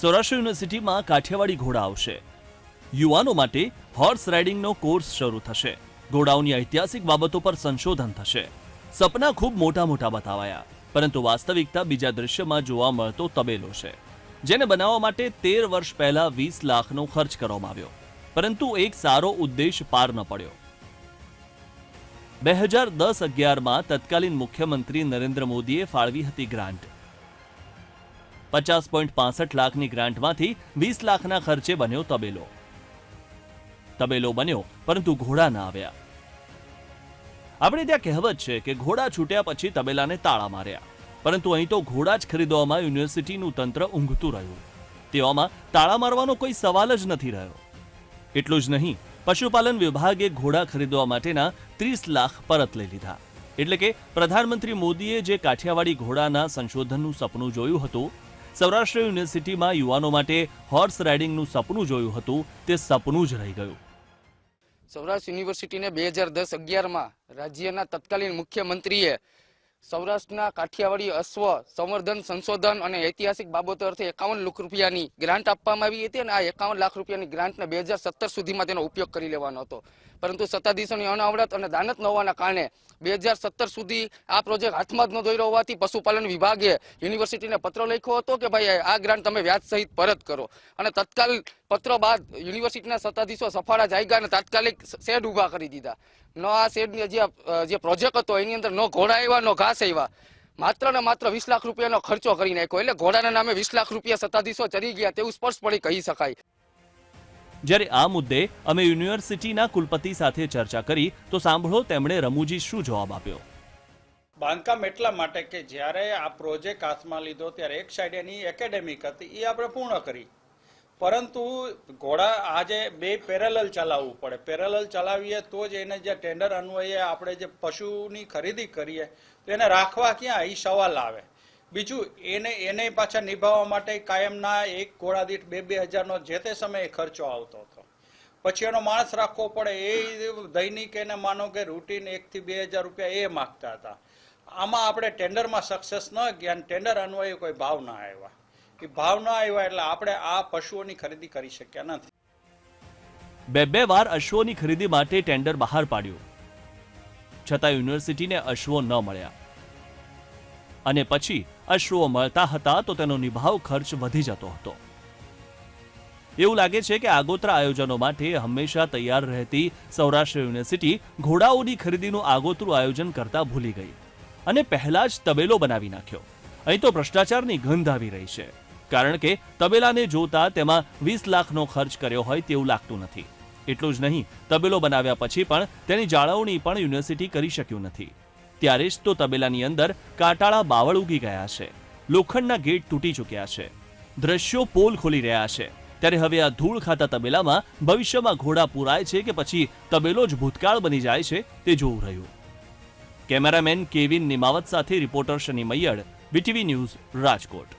સૌરાષ્ટ્ર યુનિવર્સિટીમાં કાઠિયાવાડી ઘોડા આવશે. યુવાનો માટે હોર્સ રાઇડિંગનો કોર્સ શરૂ થશે. ઘોડાઓની ઐતિહાસિક બાબતો પર સંશોધન થશે. સપના ખૂબ મોટા મોટા બતાવાયા, પરંતુ વાસ્તવિકતા બીજા દૃશ્યમાં જોવા મળતો તબેલો છે. જેને બનાવવા માટે તેર વર્ષ પહેલા વીસ લાખનો ખર્ચ કરવામાં આવ્યો, પરંતુ એક સારો ઉદ્દેશ પાર ન પડ્યો. બે હજાર દસ અગિયારમાં તત્કાલીન મુખ્યમંત્રી નરેન્દ્ર મોદીએ ફાળવી હતી ગ્રાન્ટ પચાસ પોઈન્ટ પાસઠ લાખની ગ્રાન્ટમાંથી વીસ લાખના ખર્ચે બન્યો તબેલો. તબેલો બન્યો, પરંતુ ઘોડા ના આવ્યા. આપણે ત્યાં કહેવત છે કે ઘોડા છૂટ્યા પછી તબેલાને તાળા માર્યા. પરંતુ અહીં તો ઘોડા જ ખરીદવામાં યુનિવર્સિટીનું તંત્ર ઊંઘતું રહ્યું. તેવામાં તાળા મારવાનો કોઈ સવાલ જ નથી રહ્યો. એટલું જ નહીં, પશુપાલન વિભાગે ઘોડા ખરીદવા માટેના ત્રીસ લાખ પરત લઈ લીધા. એટલે કે પ્રધાનમંત્રી મોદીએ જે કાઠિયાવાડી ઘોડાના સંશોધનનું સપનું જોયું હતું સૌરાષ્ટ્ર યુનિવર્સિટીમાં યુવાનો માટે હોર્સ રાઇડિંગનું સપનું જોયું હતું, તે સપનું જ રહી ગયું. સૌરાષ્ટ્ર યુનિવર્સિટીને બે હજાર દસ અગિયારમાં રાજ્યના તત્કાલીન મુખ્યમંત્રીએ સૌરાષ્ટ્રના કાઠિયાવાડી અશ્વ સંવર્ધન, સંશોધન અને ઐતિહાસિક બાબતો અર્થે એકાવન લાખ રૂપિયાની ગ્રાન્ટ આપવામાં આવી હતી અને આ એકાવન લાખ રૂપિયાની ગ્રાન્ટને બે હજાર સત્તર સુધીમાં તેનો ઉપયોગ કરી લેવાનો હતો. પરંતુ સત્તાધીશોની અનાવડત અને દાનત ન હોવાના કારણે બે હજાર સત્તર સુધી આ પ્રોજેક્ટ હાથમાં જ ન દોર્યો હોવાથી પશુપાલન વિભાગે યુનિવર્સિટીને પત્ર લખ્યો હતો કે ભાઈ, આ ગ્રાન્ટ તમે વ્યાજ સહિત પરત કરો. અને તત્કાલ પત્ર બાદ યુનિવર્સિટીના સત્તાધીશો સફાળા જાયગા અને તાત્કાલિક શેડ ઊભા કરી દીધા. ન આ શેડની જે જે પ્રોજેક્ટ હતો એની અંદર નો ઘોડા આવ્યા નો ઘાસ આવ્યા. માત્ર ને માત્ર વીસ લાખ રૂપિયાનો ખર્ચો કરી નાખ્યો. એટલે ઘોડાના નામે વીસ લાખ રૂપિયા સત્તાધીશો ચડી ગયા તેવું સ્પષ્ટપણે કહી શકાય. જ્યારે આ મુદ્દે અમે યુનિવર્સિટીના કુલપતિ સાથે ચર્ચા કરી તો સાંભળો તેમણે રમૂજી શું જવાબ આપ્યો. બાંધકામ એટલા માટે કે જ્યારે આ પ્રોજેક્ટ હાથમાં લીધો ત્યારે એક સાઈડ એની એકેડેમિક હતી એ આપણે પૂર્ણ કરી. પરંતુ ઘોડા આજે બે પેરેલલ ચલાવવું પડે. પેરેલલ ચલાવીએ તો જ એને જે ટેન્ડર અન્વયે આપણે જે પશુની ખરીદી કરીએ, તો એને રાખવા ક્યાં? એ સવાલ આવે. બીજું, એને એને પાછા નિભાવવા માટે કાયમના એક ઘોડા દીઠ બે બે હજારનો જે તે સમયે ખર્ચો આવતો હતો. પછી એનો માણસ રાખવો પડે. એ દૈનિક એને માનો કે રૂટીન એકથી બે હજાર રૂપિયા એ માગતા હતા. આમાં આપણે ટેન્ડરમાં સક્સેસ ન ગયા ટેન્ડર અન્વયે કોઈ ભાવ ના આવ્યા. એ ભાવ ના આવ્યા એટલે આપણે આ પશુઓની ખરીદી કરી શક્યા નથી. બે બે વાર અશ્વોની ખરીદી માટે ટેન્ડર બહાર પાડ્યું. છતાં યુનિવર્સિટીને અશ્વો ન મળ્યા. અને પછી અશ્વો મળતા હતા તો તેનો નિભાવ ખર્ચ વધી જતો હતો. એવું લાગે છે કે આગોતરા આયોજનો માટે હંમેશા તૈયાર રહેતી સૌરાષ્ટ્ર યુનિવર્સિટી ઘોડાઓની ખરીદીનું આગોતરું આયોજન કરતા ભૂલી ગઈ. અને પહેલા જ તબેલો બનાવી નાખ્યો. અહીં તો ભ્રષ્ટાચારની ગંધ આવી રહી છે. કારણ કે તબેલાને જોતા તેમાં વીસ લાખનો ખર્ચ કર્યો હોય તેવું લાગતું નથી. એટલું જ નહીં, તબેલો બનાવ્યા પછી પણ તેની જાળવણી પણ યુનિવર્સિટી કરી શક્યું નથી. ત્યારે જ તો તબેલાની અંદર કાંટાળા બાવળ ઉગી ગયા છે. લોખંડના ગેટ તૂટી ચૂક્યા છે. દ્રશ્યો પોલ ખોલી રહ્યા છે. ત્યારે હવે આ ધૂળ ખાતા તબેલામાં ભવિષ્યમાં ઘોડા પુરાય છે કે પછી તબેલો જ ભૂતકાળ બની જાય છે તે જોવું રહ્યું. કેમેરામેન કેવિન નિમાવત સાથે reporter Shani Maiyad, VTV news Rajkot.